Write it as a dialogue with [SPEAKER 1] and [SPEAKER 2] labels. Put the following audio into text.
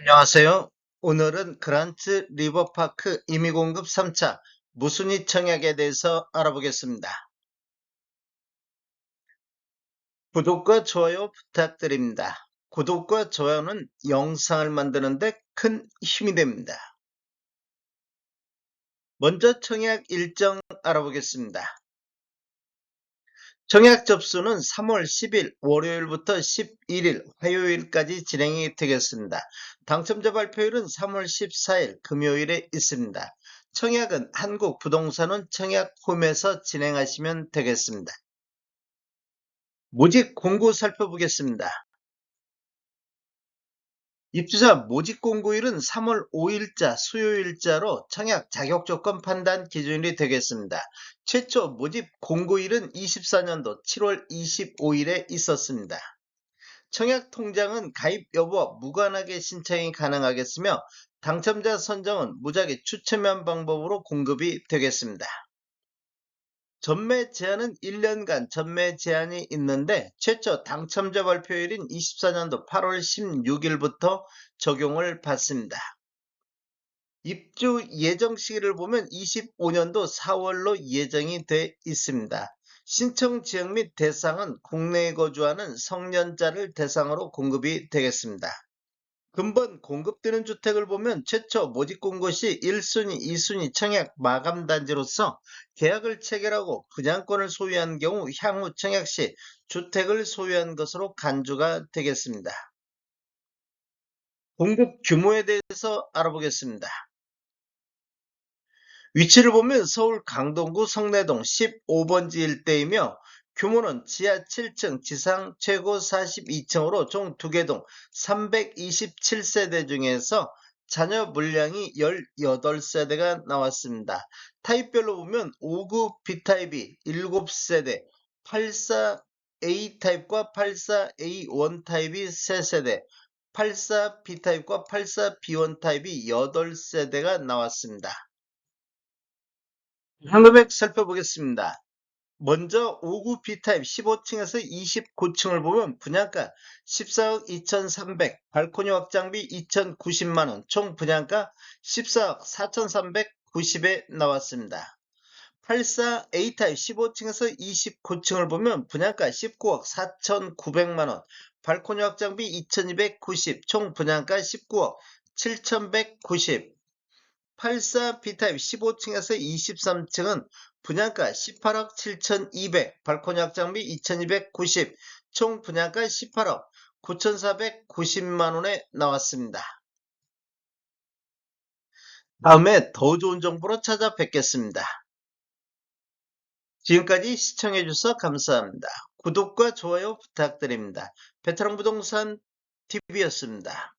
[SPEAKER 1] 안녕하세요. 오늘은 그란트 리버파크 임의공급 3차 무순위 청약에 대해서 알아보겠습니다. 구독과 좋아요 부탁드립니다. 구독과 좋아요는 영상을 만드는데 큰 힘이 됩니다. 먼저 청약 일정 알아보겠습니다. 청약 접수는 3월 10일 월요일부터 11일 화요일까지 진행이 되겠습니다. 당첨자 발표일은 3월 14일 금요일에 있습니다. 청약은 한국부동산원 청약홈에서 진행하시면 되겠습니다. 모집 공고 살펴보겠습니다. 입주자 모집 공고일은 3월 5일자 수요일자로 청약 자격 조건 판단 기준일이 되겠습니다. 최초 모집 공고일은 24년도 7월 25일에 있었습니다. 청약 통장은 가입 여부와 무관하게 신청이 가능하겠으며 당첨자 선정은 무작위 추첨한 방법으로 공급이 되겠습니다. 전매 제한은 1년간 전매 제한이 있는데 최초 당첨자 발표일인 24년도 8월 16일부터 적용을 받습니다. 입주 예정 시기를 보면 25년도 4월로 예정이 돼 있습니다. 신청 지역 및 대상은 국내에 거주하는 성년자를 대상으로 공급이 되겠습니다. 근본 공급되는 주택을 보면 최초 모집 공고 시 1순위, 2순위 청약 마감 단지로서 계약을 체결하고 분양권을 소유한 경우 향후 청약 시 주택을 소유한 것으로 간주가 되겠습니다. 공급 규모에 대해서 알아보겠습니다. 위치를 보면 서울 강동구 성내동 15번지 일대이며 규모는 지하 7층, 지상 최고 42층으로 총 2개 동 327세대 중에서 자녀 물량이 18세대가 나왔습니다. 타입별로 보면 59 B타입이 7세대, 84 A타입과 84 A1 타입이 3세대, 84 B타입과 84 B1 타입이 8세대가 나왔습니다. 현금액 살펴보겠습니다. 먼저 59 B타입 15층에서 29층을 보면 분양가 14억 2,300, 발코니 확장비 2,090만원, 총 분양가 14억 4,390에 나왔습니다. 84 A타입 15층에서 29층을 보면 분양가 19억 4,900만원, 발코니 확장비 2,290, 총 분양가 19억 7,190, 84 B타입 15층에서 23층은 분양가 18억 7,200, 발코니 확장비 2,290, 총 분양가 18억 9,490만원에 나왔습니다. 다음에 더 좋은 정보로 찾아뵙겠습니다. 지금까지 시청해주셔서 감사합니다. 구독과 좋아요 부탁드립니다. 베테랑 부동산 TV였습니다.